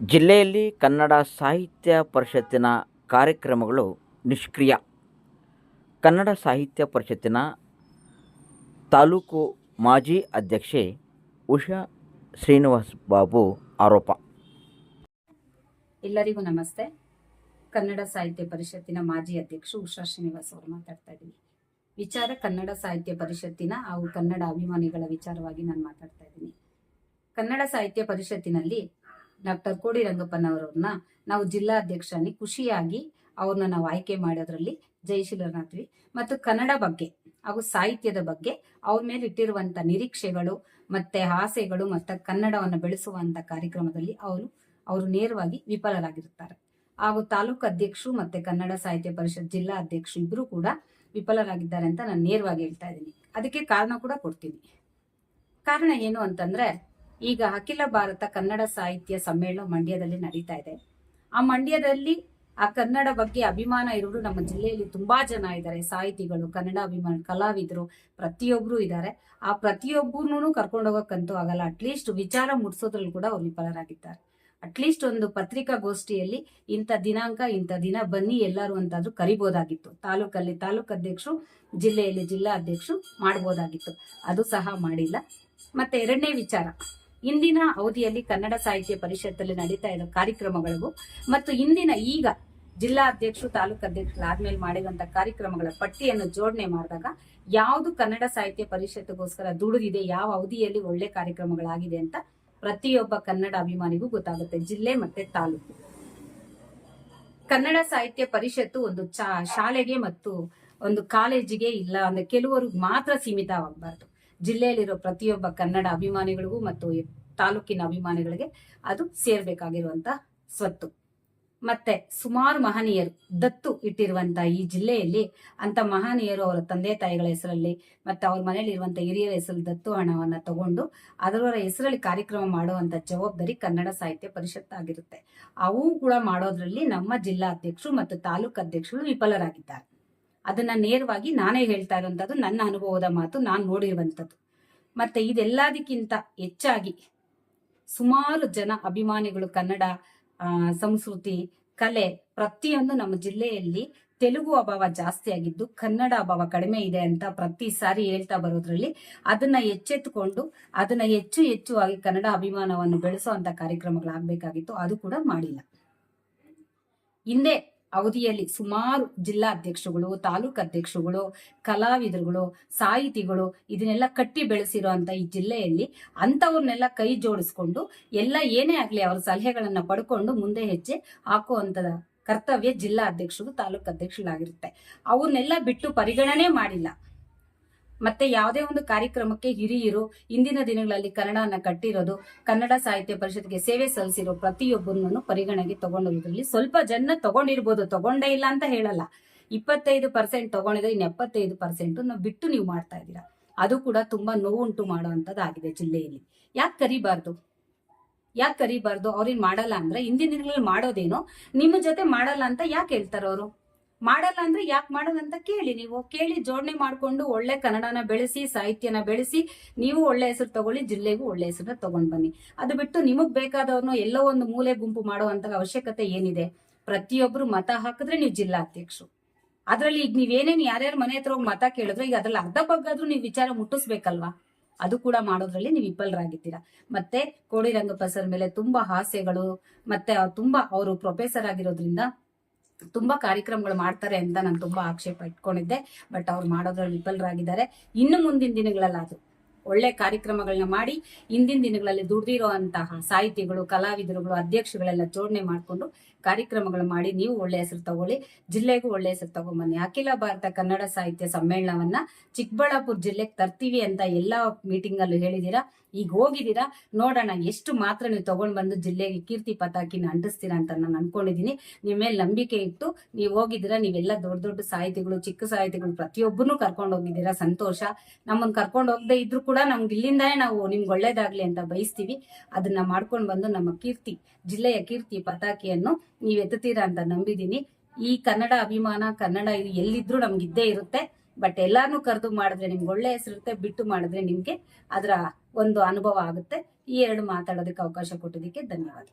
ಜಿಲ್ಲೆಯಲ್ಲಿ ಕನ್ನಡ ಸಾಹಿತ್ಯ ಪರಿಷತ್ತಿನ ಕಾರ್ಯಕ್ರಮಗಳು ನಿಷ್ಕ್ರಿಯ. ಕನ್ನಡ ಸಾಹಿತ್ಯ ಪರಿಷತ್ತಿನ ತಾಲೂಕು ಮಾಜಿ ಅಧ್ಯಕ್ಷೆ ಉಷಾ ಶ್ರೀನಿವಾಸ್ ಬಾಬು ಆರೋಪ. ಎಲ್ಲರಿಗೂ ನಮಸ್ತೆ. ಕನ್ನಡ ಸಾಹಿತ್ಯ ಪರಿಷತ್ತಿನ ಮಾಜಿ ಅಧ್ಯಕ್ಷ ಉಷಾ ಶ್ರೀನಿವಾಸ್ ಅವರು ಮಾತಾಡ್ತಾ ಇದ್ದೀನಿ ವಿಚಾರ ಕನ್ನಡ ಸಾಹಿತ್ಯ ಪರಿಷತ್ತಿನ ಹಾಗೂ ಕನ್ನಡ ಅಭಿಮಾನಿಗಳ ವಿಚಾರವಾಗಿ ನಾನು ಮಾತಾಡ್ತಾ ಇದ್ದೀನಿ. ಕನ್ನಡ ಸಾಹಿತ್ಯ ಪರಿಷತ್ತಿನಲ್ಲಿ ಡಾಕ್ಟರ್ ಕೋಡಿ ರಂಗಪ್ಪನವರನ್ನ ನಾವು ಜಿಲ್ಲಾ ಅಧ್ಯಕ್ಷರಾಗಿ ಖುಷಿಯಾಗಿ ಅವ್ರನ್ನ ನಾವು ಆಯ್ಕೆ ಮಾಡೋದ್ರಲ್ಲಿ ಜಯಶೀಲರಾದ್ವಿ ಮತ್ತು ಕನ್ನಡ ಬಗ್ಗೆ ಹಾಗೂ ಸಾಹಿತ್ಯದ ಬಗ್ಗೆ ಅವ್ರ ಮೇಲೆ ಇಟ್ಟಿರುವಂತ ನಿರೀಕ್ಷೆಗಳು ಮತ್ತೆ ಆಸೆಗಳು ಮತ್ತೆ ಕನ್ನಡವನ್ನು ಬೆಳೆಸುವಂತ ಕಾರ್ಯಕ್ರಮದಲ್ಲಿ ಅವರು ಅವರು ನೇರವಾಗಿ ವಿಫಲರಾಗಿರುತ್ತಾರೆ. ಹಾಗೂ ತಾಲೂಕು ಅಧ್ಯಕ್ಷರು ಮತ್ತೆ ಕನ್ನಡ ಸಾಹಿತ್ಯ ಪರಿಷತ್ ಜಿಲ್ಲಾ ಅಧ್ಯಕ್ಷರು ಇಬ್ರು ಕೂಡ ವಿಫಲರಾಗಿದ್ದಾರೆ ಅಂತ ನಾನು ನೇರವಾಗಿ ಹೇಳ್ತಾ ಇದ್ದೀನಿ. ಅದಕ್ಕೆ ಕಾರಣ ಕೂಡ ಕೊಡ್ತೀನಿ. ಕಾರಣ ಏನು ಅಂತಂದ್ರೆ ಈಗ ಅಖಿಲ ಭಾರತ ಕನ್ನಡ ಸಾಹಿತ್ಯ ಸಮ್ಮೇಳನ ಮಂಡ್ಯದಲ್ಲಿ ನಡೀತಾ ಇದೆ. ಆ ಮಂಡ್ಯದಲ್ಲಿ ಆ ಕನ್ನಡ ಬಗ್ಗೆ ಅಭಿಮಾನ ಇರೋರು ನಮ್ಮ ಜಿಲ್ಲೆಯಲ್ಲಿ ತುಂಬಾ ಜನ ಇದ್ದಾರೆ. ಸಾಹಿತಿಗಳು, ಕನ್ನಡ ಅಭಿಮಾನ, ಕಲಾವಿದರು ಪ್ರತಿಯೊಬ್ರು ಇದ್ದಾರೆ. ಆ ಪ್ರತಿಯೊಬ್ಬರೂ ಕರ್ಕೊಂಡು ಹೋಗಕ್ಕಂತೂ ಆಗಲ್ಲ. ಅಟ್ಲೀಸ್ಟ್ ವಿಚಾರ ಮುಟ್ಸೋದ್ರಲ್ಲಿ ಕೂಡ ಅವ್ರು ವಿಫಲರಾಗಿದ್ದಾರೆ. ಅಟ್ಲೀಸ್ಟ್ ಒಂದು ಪತ್ರಿಕಾಗೋಷ್ಠಿಯಲ್ಲಿ ಇಂಥ ದಿನಾಂಕ, ಇಂಥ ದಿನ ಬನ್ನಿ ಎಲ್ಲರೂ ಅಂತಾದ್ರೂ ಕರಿಬೋದಾಗಿತ್ತು. ತಾಲೂಕಲ್ಲಿ ತಾಲೂಕು ಅಧ್ಯಕ್ಷರು, ಜಿಲ್ಲೆಯಲ್ಲಿ ಜಿಲ್ಲಾ ಅಧ್ಯಕ್ಷರು ಮಾಡ್ಬೋದಾಗಿತ್ತು. ಅದು ಸಹ ಮಾಡಿಲ್ಲ. ಮತ್ತೆ ಎರಡನೇ ವಿಚಾರ. ಇಂದಿನ ಅವಧಿಯಲ್ಲಿ ಕನ್ನಡ ಸಾಹಿತ್ಯ ಪರಿಷತ್ತಲ್ಲಿ ನಡೀತಾ ಇರೋ ಕಾರ್ಯಕ್ರಮಗಳಿಗೂ ಮತ್ತು ಇಂದಿನ ಈಗ ಜಿಲ್ಲಾ ಅಧ್ಯಕ್ಷರು, ತಾಲೂಕು ಅಧ್ಯಕ್ಷರಾದ್ಮೇಲೆ ಮಾಡಿದಂತ ಕಾರ್ಯಕ್ರಮಗಳ ಪಟ್ಟಿಯನ್ನು ಜೋಡಣೆ ಮಾಡಿದಾಗ ಯಾವುದು ಕನ್ನಡ ಸಾಹಿತ್ಯ ಪರಿಷತ್ಗೋಸ್ಕರ ದುಡಿದಿದೆ, ಯಾವ ಅವಧಿಯಲ್ಲಿ ಒಳ್ಳೆ ಕಾರ್ಯಕ್ರಮಗಳಾಗಿದೆ ಅಂತ ಪ್ರತಿಯೊಬ್ಬ ಕನ್ನಡ ಅಭಿಮಾನಿಗೂ ಗೊತ್ತಾಗುತ್ತೆ, ಜಿಲ್ಲೆ ಮತ್ತೆ ತಾಲೂಕು. ಕನ್ನಡ ಸಾಹಿತ್ಯ ಪರಿಷತ್ತು ಒಂದು ಶಾಲೆಗೆ ಮತ್ತು ಒಂದು ಕಾಲೇಜಿಗೆ ಇಲ್ಲ ಅಂದ್ರೆ ಕೆಲವರು ಮಾತ್ರ ಸೀಮಿತವಾಗಬಾರ್ದು. ಜಿಲ್ಲೆಯಲ್ಲಿರೋ ಪ್ರತಿಯೊಬ್ಬ ಕನ್ನಡ ಅಭಿಮಾನಿಗಳಿಗೂ ಮತ್ತು ತಾಲೂಕಿನ ಅಭಿಮಾನಿಗಳಿಗೆ ಅದು ಸೇರ್ಬೇಕಾಗಿರುವಂತ ಸ್ವತ್ತು. ಮತ್ತೆ ಸುಮಾರು ಮಹನೀಯರು ದತ್ತು ಇಟ್ಟಿರುವಂತ ಈ ಜಿಲ್ಲೆಯಲ್ಲಿ ಅಂತ ಮಹನೀಯರು ಅವರ ತಂದೆ ತಾಯಿಗಳ ಹೆಸರಲ್ಲಿ ಮತ್ತೆ ಅವ್ರ ಮನೇಲಿ ಇರುವಂತ ಹಿರಿಯರ ಹೆಸರಲ್ಲಿ ದತ್ತು ಹಣವನ್ನ ತಗೊಂಡು ಅದರವರ ಹೆಸರಲ್ಲಿ ಕಾರ್ಯಕ್ರಮ ಮಾಡುವಂತ ಜವಾಬ್ದಾರಿ ಕನ್ನಡ ಸಾಹಿತ್ಯ ಪರಿಷತ್ ಆಗಿರುತ್ತೆ ಅವು ಕೂಡ ಮಾಡೋದ್ರಲ್ಲಿ ನಮ್ಮ ಜಿಲ್ಲಾ ಅಧ್ಯಕ್ಷರು ಮತ್ತು ತಾಲೂಕು ಅಧ್ಯಕ್ಷರು ವಿಫಲರಾಗಿದ್ದಾರೆ. ಅದನ್ನ ನೇರವಾಗಿ ನಾನೇ ಹೇಳ್ತಾ ಇರುವಂತದ್ದು, ನನ್ನ ಅನುಭವದ ಮಾತು ನಾನು ನೋಡಿರುವಂಥದ್ದು ಮತ್ತೆ ಇದೆಲ್ಲದಕ್ಕಿಂತ ಹೆಚ್ಚಾಗಿ ಸುಮಾರು ಜನ ಅಭಿಮಾನಿಗಳು ಕನ್ನಡ ಸಂಸ್ಕೃತಿ, ಕಲೆ ಪ್ರತಿಯೊಂದು ನಮ್ಮ ಜಿಲ್ಲೆಯಲ್ಲಿ ತೆಲುಗು ಅಭಾವ ಜಾಸ್ತಿ ಆಗಿದ್ದು, ಕನ್ನಡ ಅಭಾವ ಕಡಿಮೆ ಇದೆ ಅಂತ ಪ್ರತಿ ಸಾರಿ ಹೇಳ್ತಾ ಬರೋದ್ರಲ್ಲಿ ಅದನ್ನ ಎಚ್ಚೆತ್ತುಕೊಂಡು, ಅದನ್ನ ಹೆಚ್ಚು ಹೆಚ್ಚು ಆಗಿ ಕನ್ನಡ ಅಭಿಮಾನವನ್ನು ಬೆಳೆಸುವಂತ ಕಾರ್ಯಕ್ರಮಗಳಾಗಬೇಕಾಗಿತ್ತು. ಅದು ಕೂಡ ಮಾಡಿಲ್ಲ. ಹಿಂದೆ ಅವಧಿಯಲ್ಲಿ ಸುಮಾರು ಜಿಲ್ಲಾ ಅಧ್ಯಕ್ಷಗಳು ತಾಲೂಕು ಅಧ್ಯಕ್ಷರುಗಳು, ಕಲಾವಿದರುಗಳು, ಸಾಹಿತಿಗಳು ಇದನ್ನೆಲ್ಲ ಕಟ್ಟಿ ಬೆಳೆಸಿರುವಂತ ಈ ಜಿಲ್ಲೆಯಲ್ಲಿ ಅಂತವ್ರನ್ನೆಲ್ಲ ಕೈ ಜೋಡಿಸ್ಕೊಂಡು ಎಲ್ಲ ಏನೇ ಆಗಲಿ ಅವ್ರ ಸಲಹೆಗಳನ್ನು ಪಡ್ಕೊಂಡು ಮುಂದೆ ಹೆಜ್ಜೆ ಹಾಕುವಂತ ಕರ್ತವ್ಯ ಜಿಲ್ಲಾ ಅಧ್ಯಕ್ಷರು, ತಾಲೂಕು ಅಧ್ಯಕ್ಷರಾಗಿರುತ್ತೆ ಅವ್ರನ್ನೆಲ್ಲ ಬಿಟ್ಟು ಪರಿಗಣನೆ ಮಾಡಿಲ್ಲ. ಮತ್ತೆ ಯಾವುದೇ ಒಂದು ಕಾರ್ಯಕ್ರಮಕ್ಕೆ ಹಿರಿಯರು ಇಂದಿನ ದಿನಗಳಲ್ಲಿ ಕನ್ನಡನ ಕಟ್ಟಿರೋದು, ಕನ್ನಡ ಸಾಹಿತ್ಯ ಪರಿಷತ್ಗೆ ಸೇವೆ ಸಲ್ಲಿಸಿರೋ ಪ್ರತಿಯೊಬ್ಬರನ್ನು ಪರಿಗಣನೆಗೆ ತಗೊಂಡಿರೋದ್ರಲ್ಲಿ ಸ್ವಲ್ಪ ಜನ ತಗೊಂಡಿರ್ಬೋದು, ತಗೊಂಡೇ ಇಲ್ಲ ಅಂತ ಹೇಳಲ್ಲ. ಇಪ್ಪತ್ತೈದು ಪರ್ಸೆಂಟ್ ತಗೊಂಡಿದ್ರೆ ಇನ್ನು ಎಪ್ಪತ್ತೈದು ಪರ್ಸೆಂಟ್ ನಾವು ಬಿಟ್ಟು ನೀವು ಮಾಡ್ತಾ ಇದ್ದೀರಾ. ಅದು ಕೂಡ ತುಂಬಾ ನೋವುಂಟು ಮಾಡುವಂತದ್ದಾಗಿದೆ ಜಿಲ್ಲೆಯಲ್ಲಿ. ಯಾಕೆ ಕರಿಬಾರ್ದು? ಯಾಕೆ ಕರಿಬಾರ್ದು? ಅವ್ರೇನ್ ಮಾಡಲ್ಲ ಅಂದ್ರೆ ಇಂದಿನ ದಿನಗಳಲ್ಲಿ ಮಾಡೋದೇನೋ, ನಿಮ್ಮ ಜೊತೆ ಮಾಡಲ್ಲ ಅಂತ ಯಾಕೆ ಹೇಳ್ತಾರ ಅವರು ಮಾಡಲ್ಲ ಅಂದ್ರೆ ಯಾಕೆ ಮಾಡಲ್ಲ ಅಂತ ಕೇಳಿ. ನೀವು ಕೇಳಿ, ಜೋಡಣೆ ಮಾಡ್ಕೊಂಡು ಒಳ್ಳೆ ಕನ್ನಡನ ಬೆಳೆಸಿ, ಸಾಹಿತ್ಯನ ಬೆಳೆಸಿ, ನೀವು ಒಳ್ಳೆ ಹೆಸರು ತಗೊಳ್ಳಿ, ಜಿಲ್ಲೆಗೂ ಒಳ್ಳೆ ಹೆಸರನ್ನ ತಗೊಂಡ್ ಬನ್ನಿ. ಅದು ಬಿಟ್ಟು ನಿಮಗ್ ಬೇಕಾದವ್ರನ್ನ ಎಲ್ಲೋ ಒಂದು ಮೂಲೆ ಗುಂಪು ಮಾಡುವಂತ ಅವಶ್ಯಕತೆ ಏನಿದೆ? ಪ್ರತಿಯೊಬ್ರು ಮತ ಹಾಕಿದ್ರೆ ನೀವು ಜಿಲ್ಲಾ ಅಧ್ಯಕ್ಷರು. ಅದ್ರಲ್ಲಿ ಈಗ ನೀವೇನೇನು ಯಾರ್ಯಾರ ಮನೆ ಹತ್ರ ಹೋಗಿ ಮತ ಕೇಳಿದ್ರೆ, ಈಗ ಅದ್ರಲ್ಲಿ ಅರ್ಧ ಬಗ್ಗಾದ್ರೂ ನೀವು ವಿಚಾರ ಮುಟ್ಟಿಸ್ಬೇಕಲ್ವಾ? ಅದು ಕೂಡ ಮಾಡೋದ್ರಲ್ಲಿ ನೀವು ವಿಫಲರಾಗಿದ್ದೀರಾ. ಮತ್ತೆ ಕೋಡಿ ರಂಗಪ್ಪ ಸರ್ ಮೇಲೆ ತುಂಬಾ ಹಾಸ್ಯಗಳು, ಮತ್ತೆ ತುಂಬಾ, ಅವರು ಪ್ರೊಫೆಸರ್ ಆಗಿರೋದ್ರಿಂದ ತುಂಬಾ ಕಾರ್ಯಕ್ರಮಗಳು ಮಾಡ್ತಾರೆ ಅಂತ ನಾನು ತುಂಬಾ ಆಕ್ಷೇಪ ಇಟ್ಕೊಂಡಿದ್ದೆ ಬಟ್ ಅವ್ರು ಮಾಡೋದ್ರಲ್ಲಿ ವಿಫಲರಾಗಿದ್ದಾರೆ. ಇನ್ನು ಮುಂದಿನ ದಿನಗಳಲ್ಲಿ ಅದು. ಒಳ್ಳೆ ಕಾರ್ಯಕ್ರಮಗಳನ್ನ ಮಾಡಿ ಇಂದಿನ ದಿನಗಳಲ್ಲಿ ದುಡ್ದಿರುವಂತಹ ಸಾಹಿತಿಗಳು, ಕಲಾವಿದರುಗಳು ಅಧ್ಯಕ್ಷಗಳೆಲ್ಲ ಜೋಡಣೆ ಮಾಡಿಕೊಂಡು ಕಾರ್ಯಕ್ರಮಗಳು ಮಾಡಿ ನೀವು ಒಳ್ಳೆ ಹೆಸರು ತಗೊಳ್ಳಿ, ಜಿಲ್ಲೆಗೂ ಒಳ್ಳೆ ಹೆಸರು ತಗೊಂಬನ್ನಿ. ಅಖಿಲ ಭಾರತ ಕನ್ನಡ ಸಾಹಿತ್ಯ ಸಮ್ಮೇಳನವನ್ನ ಚಿಕ್ಕಬಳ್ಳಾಪುರ ಜಿಲ್ಲೆಗೆ ತರ್ತೀವಿ ಅಂತ ಎಲ್ಲಾ ಮೀಟಿಂಗ್ ಅಲ್ಲೂ ಹೇಳಿದೀರಾ. ಈಗ ಹೋಗಿದ್ದೀರಾ ನೋಡೋಣ, ಎಷ್ಟು ಮಾತ್ರ ನೀವು ತಗೊಂಡ್ ಬಂದು ಜಿಲ್ಲೆಗೆ ಕೀರ್ತಿ ಪತಾಕಿನ ಅಂಟಿಸ್ತೀರಾ ಅಂತ ನಾನು ಅನ್ಕೊಂಡಿದೀನಿ. ನಿಮ್ಮ ಮೇಲೆ ನಂಬಿಕೆ ಇಟ್ಟು ನೀವು ಹೋಗಿದ್ದೀರಾ ನೀವೆಲ್ಲ ದೊಡ್ಡ ದೊಡ್ಡ ಸಾಹಿತಿಗಳು, ಚಿಕ್ಕ ಸಾಹಿತಿಗಳು ಪ್ರತಿಯೊಬ್ಬರನ್ನು ಕರ್ಕೊಂಡು ಹೋಗಿದ್ದೀರಾ ಸಂತೋಷ. ನಮ್ಮನ್ನು ಕರ್ಕೊಂಡು ಹೋಗದೆ ಇದ್ರು ಕೂಡ ನಮ್ಗೆ ಇಲ್ಲಿಂದಾನೇ ನಾವು ನಿಮ್ಗೆ ಒಳ್ಳೇದಾಗ್ಲಿ ಅಂತ ಬಯಸ್ತೀವಿ. ಅದನ್ನ ಮಾಡ್ಕೊಂಡು ಬಂದು ನಮ್ಮ ಕೀರ್ತಿ, ಜಿಲ್ಲೆಯ ಕೀರ್ತಿ ಪತಾಕಿಯನ್ನು ನೀವು ಎತ್ತುತ್ತೀರಾ ಅಂತ ನಂಬಿದೀನಿ. ಈ ಕನ್ನಡ ಅಭಿಮಾನ, ಕನ್ನಡ ಇದು ಎಲ್ಲಿದ್ರು ನಮ್ಗೆ ಇದ್ದೇ ಇರುತ್ತೆ. ಬಟ್ ಎಲ್ಲಾರ್ನು ಕರೆದು ಮಾಡಿದ್ರೆ ನಿಮ್ಗೆ ಒಳ್ಳೆ ಹೆಸರಿರುತ್ತೆ ಬಿಟ್ಟು ಮಾಡಿದ್ರೆ ನಿಮ್ಗೆ ಅದರ ಒಂದು ಅನುಭವ ಆಗುತ್ತೆ. ಈ ಎರಡು ಮಾತಾಡೋದಕ್ಕೆ ಅವಕಾಶ ಕೊಟ್ಟಿದ್ದಕ್ಕೆ ಧನ್ಯವಾದ.